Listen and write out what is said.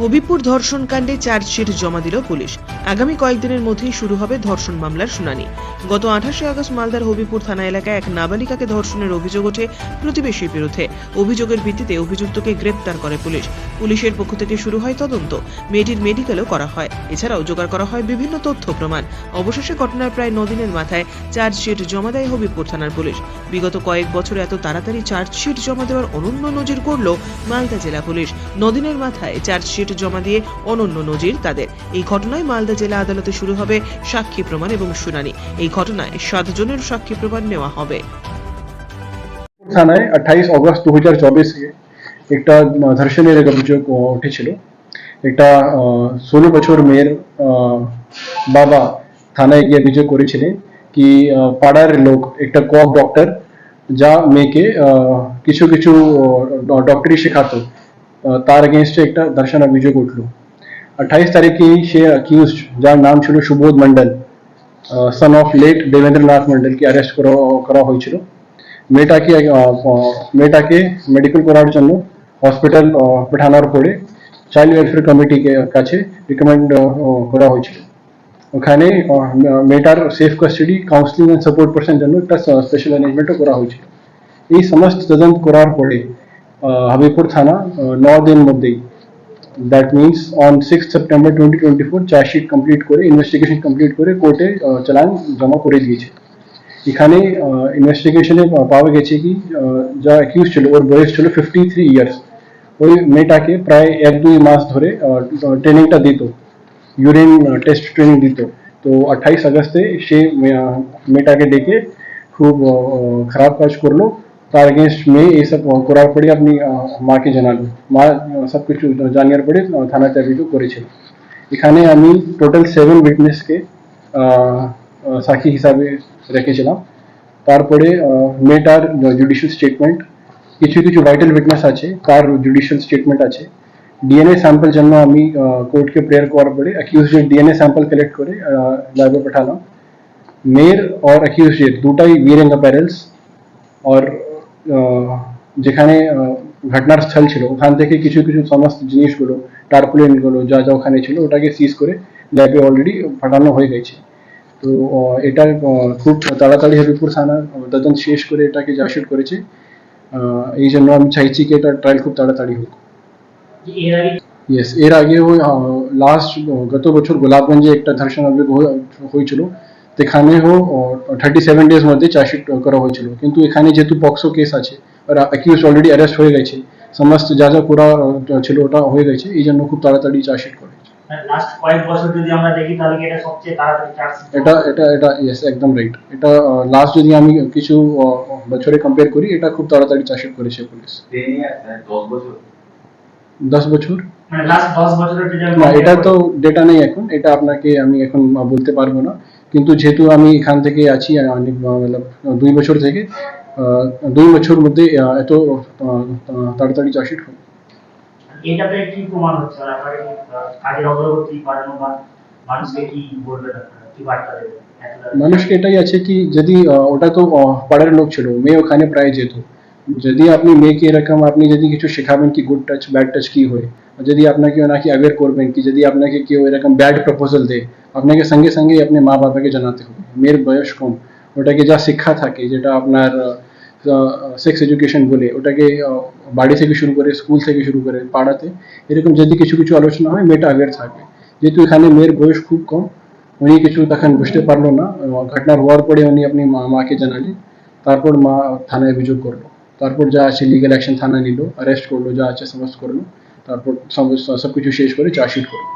Habipur ধর্ষণকাণ্ডে chargesheet জমা দিল police. আগামী কয়েকদিনের মধ্যেই শুরু হবে ধর্ষণ মামলার শুনানি। গত আঠাশে আগস্ট মালদার হবিপুর থানা এলাকায় এক নাবালিকাকে ধর্ষণের অভিযোগ ওঠে প্রতিবেশীর বিরুদ্ধে। অভিযোগের ভিত্তিতে অভিযুক্তকে গ্রেপ্তার করে পুলিশ। পুলিশের পক্ষ থেকে শুরু হয় তদন্ত। মেয়েটির মেডিকেলও করা হয়। এছাড়াও জোগাড় করা হয় বিভিন্ন তথ্য প্রমাণ। অবশেষে ঘটনার প্রায় নদিনের মাথায় চার্জশিট জমা দেয় হবিপুর থানার পুলিশ। বিগত কয়েক বছর এত তাড়াতাড়ি চার্জশিট জমা দেওয়ার অনন্য নজির করল মালদা জেলা পুলিশ। নদিনের মাথায় চার্জশিট জমা দিয়ে অনন্য নজির তাদের। এই ঘটনায় মালদা জেলা আদালতে শুরু হবে সাক্ষী প্রমাণ এবং শুনানি। এই ঘটনায় সাতজনের সাক্ষী প্রমাণ নেওয়া হবে। থানায় আঠাইশ অগস্ট দু হাজার চব্বিশে একটা ধর্ষণের এক অভিযোগ উঠেছিল। একটা ষোলো বছর মেয়ের বাবা থানায় গিয়ে অভিযোগ করেছিলেন কি পাড়ার লোক, একটা কক ডক্টর যা মেয়েকে কিছু কিছু ডক্টরি শেখাতো। তার এগেনস্টে একটা ধর্ষণ অভিযোগ উঠল। আঠাইশ তারিখে সে অ্যাকিউজ যার নাম ছিল Subodh Mondal son of late Debendranath মন্ডলকে arrest করা হয়েছিল। মেয়েটাকে মেয়েটাকে মেডিকেল করার জন্য হসপিটাল পাঠানোর পরে চাইল্ড ওয়েলফেয়ার কমিটিকে কাছে রিকমেন্ড করা হয়েছিল। ওখানে মেয়েটার safe custody counselling and support person জন্য একটা স্পেশাল অ্যারেঞ্জমেন্টও করা হয়েছিল। এই সমস্ত তদন্ত করার পরে হাবিবপুর থানা ন দিন মধ্যেই that means on six September twenty twenty four chargesheet complete করে ইনভেস্টিগেশন কমপ্লিট করে কোর্টে চালান জমা করে দিয়েছে। এখানে ইনভেস্টিগেশনে পাওয়া গেছে কি যা অ্যাকিউজ ছিল, ওর বয়স ছিল ফিফটি থ্রি ইয়ার্স ওই মেয়েটাকে প্রায় এক দুই মাস ধরে ট্রেনিংটা দিত ইউরিন টেস্ট ট্রেনিং দিত। তো আঠাইশ আগস্টে সে মেয়েটাকে ডেকে খুব খারাপ কাজ করল। তার এগেনস্ট মেয়ে এইসব করার পরে আপনি মাকে জানালো মা সব কিছু জানার পরে থানাতে অভিযোগ করেছিল এখানে আমি টোটাল সেভেন উইটনেসকে সাক্ষী হিসাবে রেখেছিলাম। তারপরে মেয়েটার জুডিশিয়াল স্টেটমেন্ট কিছু কিছু ভাইটাল উইটনেস আছে, তার জুডিশিয়াল স্টেটমেন্ট আছে। ডিএনএ স্যাম্পল জন্য আমি কোর্টকে প্রেয়ার করার পরে অ্যাকিউজের ডিএনএ স্যাম্পল কালেক্ট করে ল্যাবে পাঠালাম। মেয়ের और অ্যাকিউজের দুটাই বীরেঙ্গ অ্যাপারেলস আর যেখানে ঘটনার স্থল ছিল ওখান থেকে কিছু কিছু সমস্ত জিনিসগুলো টার্পুলেন্টগুলো যা যা ওখানে ছিল ওটাকে সিজ করে ল্যাবে অলরেডি পাঠানো হয়ে গেছে। তো এটা খুব তাড়াতাড়ি হবিপুর থানা আহ, তদন্ত শেষ করে এটাকে জাসুট করেছে। আহ, এই জন্য আমি চাইছি কি এটা ট্রায়াল খুব তাড়াতাড়ি হোক। ইয়েস এর আগে ওই লাস্ট গত বছর গোলাপগঞ্জে একটা ধর্ষণ অভিযোগ হয়েছিল। সেখানেও থার্টি সেভেন ডেজ মধ্যে চার্জশিট করা হয়েছিল। কিন্তু এখানে যেহেতু পক্সো কেস আছে আর অ্যাকিউজ অলরেডি অ্যারেস্ট হয়ে গেছে সমস্ত যা যা করা ছিল ওটা হয়ে গেছে এই জন্য খুব তাড়াতাড়ি চার্জশিট করে লাস্ট কয়েক বছর যদি আমরা দেখি তাহলে এটা সবচেয়ে তাড়াতাড়ি চার্জ এটা এটা এটা ইয়েস একদম রাইট এটা লাস্ট যদি আমি কিছু বছরে কম্পেয়ার করি এটা খুব তাড়াতাড়ি চার্জশিট করেছে পুলিশ বছর? মানে লাস্ট বছরের এটা তো ডেটা নেই এখন এটা আপনাকে আমি এখন বলতে পারব না। কিন্তু যেহেতু আমি এখান থেকে আছি অনেক দুই বছর থেকে দুই বছর মধ্যে এত তাড়াতাড়ি হয় এটাতে কি প্রমাণ হচ্ছে? মানে আপনারা কি আহ, কাজের অগ্রগতি বাড়ানো বা মানুষকে কি বলবেন কি বার্তা দেবেন মানুষকে এটাই আছে কি যদি ওটা তো পাড়ার লোক ছিল মেয়ে ওখানে প্রায় যেত। যদি আপনি মেয়েকে এরকম আপনি যদি কিছু শেখাবেন কি গুড টাচ ব্যাড টাচ কি হয় যদি আপনাকে ওনাকে অ্যাওয়ার করবেন কি যদি আপনাকে কেউ এরকম ব্যাড প্রপোজাল দেয়, আপনাকে সঙ্গে সঙ্গে আপনি মা বাবাকে জানাতে হবে। মেয়ের বয়স কম, ওটাকে যা শিক্ষা থাকে, যেটা আপনার সেক্স এডুকেশন বলে, ওটাকে বাড়ি থেকে শুরু করে স্কুল থেকে শুরু করে, পাড়াতে, এরকম যদি কিছু কিছু আলোচনা হয়, মেয়েটা অ্যাওয়ার থাকবে। যেহেতু এখানে মেয়ের বয়স খুব কম, উনি কিছু তখন বুঝতে পারল না ঘটনা হওয়ার পরে উনি আপনি মা, মাকে জানালেন, তারপর মা থানায় অভিযোগ করল। তারপর যা আছে লিগ্যাল অ্যাকশন থানা নিল অ্যারেস্ট করল, যা আছে সমস্ত করল। তারপর সব সব কিছু শেষ করে চার্জশিট করল